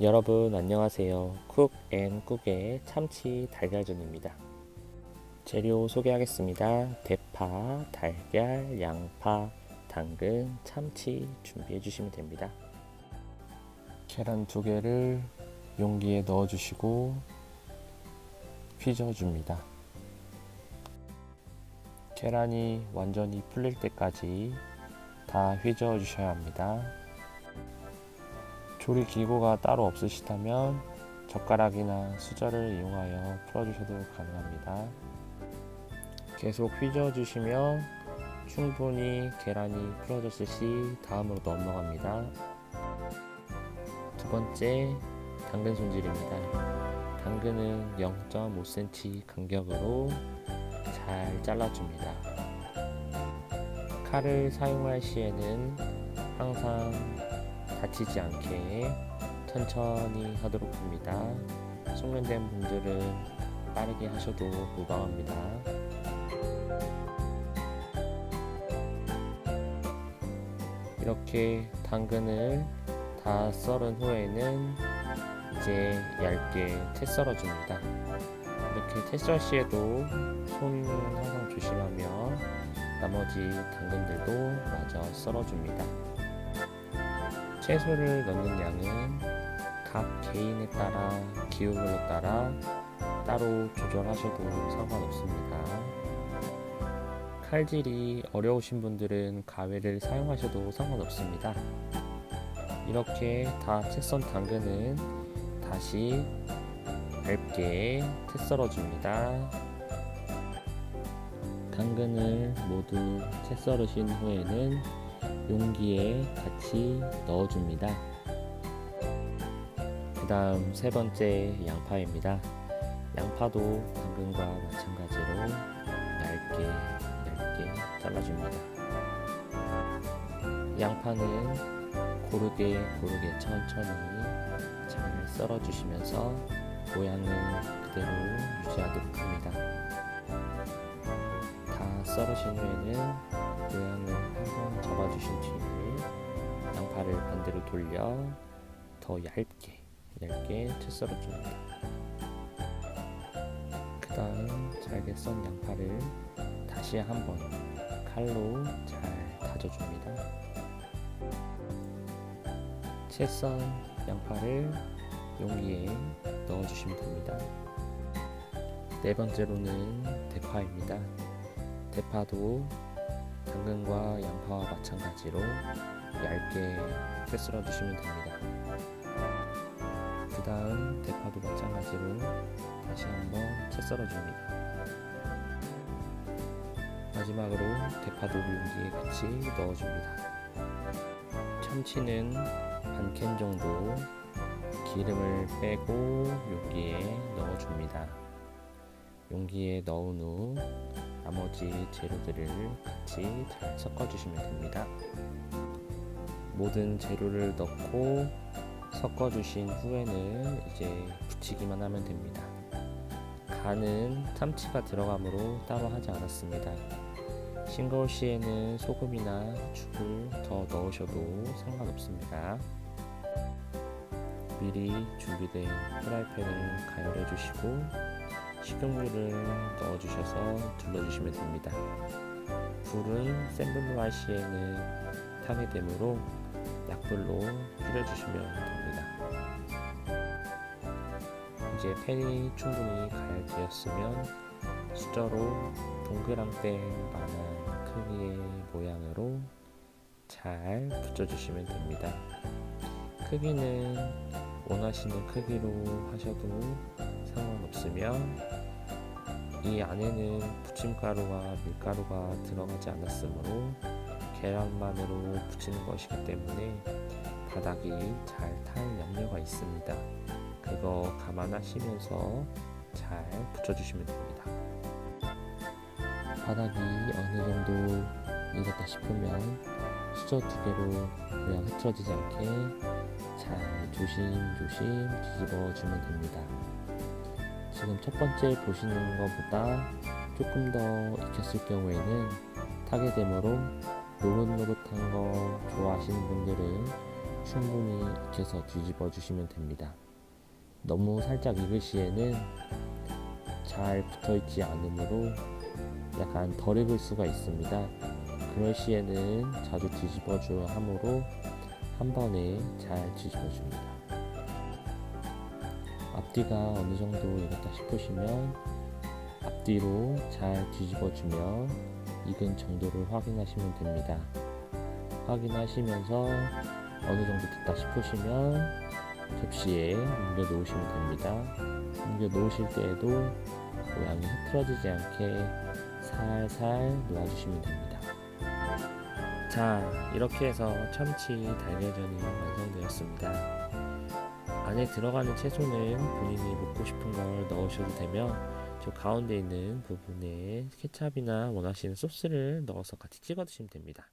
여러분 안녕하세요. 쿡앤쿡의 참치 달걀전입니다. 재료 소개하겠습니다. 대파, 달걀, 양파, 당근, 참치 준비해 주시면 됩니다. 계란 두 개를 용기에 넣어 주시고 휘저어 줍니다. 계란이 완전히 풀릴 때까지 다 휘저어 주셔야 합니다. 조리 기구가 따로 없으시다면 젓가락이나 수저를 이용하여 풀어주셔도 가능합니다. 계속 휘저어 주시면 충분히 계란이 풀어졌을 시 다음으로 넘어갑니다. 두 번째 당근 손질입니다. 당근은 0.5cm 간격으로 잘 잘라줍니다. 칼을 사용할 시에는 항상 다치지 않게 천천히 하도록 합니다. 숙련된 분들은 빠르게 하셔도 무방합니다. 이렇게 당근을 다 썰은 후에는 이제 얇게 채 썰어줍니다. 이렇게 채 썰 시에도 손 항상 조심하며 나머지 당근들도 마저 썰어줍니다. 채소를 넣는 양은 각 개인에 따라 기호별로 따라 따로 조절하셔도 상관없습니다. 칼질이 어려우신 분들은 가위를 사용하셔도 상관없습니다. 이렇게 다 채썬 당근은 다시 얇게 채 썰어줍니다. 당근을 모두 채 썰으신 후에는 용기에 같이 넣어줍니다. 그 다음 세 번째 양파입니다. 양파도 당근과 마찬가지로 얇게 얇게 잘라줍니다. 양파는 고르게 고르게 천천히 잘 썰어주시면서 모양을 그대로 유지하도록 합니다. 다 썰으신 후에는 모양 양파를 반대로 돌려 더 얇게 얇게 채 썰어줍니다. 그 다음 잘게 썬 양파를 다시 한번 칼로 잘 다져줍니다. 채 썬 양파를 용기에 넣어주시면 됩니다. 네 번째로는 대파입니다. 대파도 당근과 양파와 마찬가지로 얇게 채 썰어 주시면 됩니다. 그 다음 대파도 마찬가지로 다시 한번 채 썰어 줍니다. 마지막으로 대파도 용기에 같이 넣어 줍니다. 참치는 반 캔 정도 기름을 빼고 용기에 넣어 줍니다. 용기에 넣은 후 나머지 재료들을 같이 잘 섞어주시면 됩니다. 모든 재료를 넣고 섞어주신 후에는 이제 붙이기만 하면 됩니다. 간은 참치가 들어가므로 따로 하지 않았습니다. 싱거울 시에는 소금이나 후추를 더 넣으셔도 상관없습니다. 미리 준비된 프라이팬을 가열해 주시고 식용유를 넣어 주셔서 둘러주시면 됩니다. 불은 센 불로 할 시에는 타게 되므로 약불로 끓여주시면 됩니다. 이제 팬이 충분히 가열되었으면 수저로 동그랑땡 만한 크기의 모양으로 잘 붙여주시면 됩니다. 크기는 원하시는 크기로 하셔도 상관없으며 이 안에는 부침가루와 밀가루가 들어가지 않았으므로 계란만으로 부치는 것이기 때문에 바닥이 잘 탈 염려가 있습니다. 그거 감안하시면서 잘 붙여주시면 됩니다. 바닥이 어느 정도 익었다 싶으면 수저 두 개로 모양 흐트러지지 않게 잘 조심조심 뒤집어 주면 됩니다. 지금 첫 번째 보시는 것보다 조금 더 익혔을 경우에는 타게 되므로 노릇노릇한 거 좋아하시는 분들은 충분히 익혀서 뒤집어 주시면 됩니다. 너무 살짝 익을 시에는 잘 붙어 있지 않으므로 약간 덜 익을 수가 있습니다. 그럴 시에는 자주 뒤집어 줘야 하므로 한 번에 잘 뒤집어 줍니다. 앞뒤가 어느 정도 익었다 싶으시면 앞뒤로 잘 뒤집어 주며 익은 정도를 확인하시면 됩니다. 확인하시면서 어느 정도 됐다 싶으시면 접시에 옮겨 놓으시면 됩니다. 옮겨 놓으실 때에도 모양이 흐트러지지 않게 살살 놓아주시면 됩니다. 자, 이렇게 해서 참치 달걀전이 완성되었습니다. 안에 들어가는 채소는 본인이 먹고 싶은 걸 넣으셔도 되며 저 가운데 있는 부분에 케찹이나 원하시는 소스를 넣어서 같이 찍어 드시면 됩니다.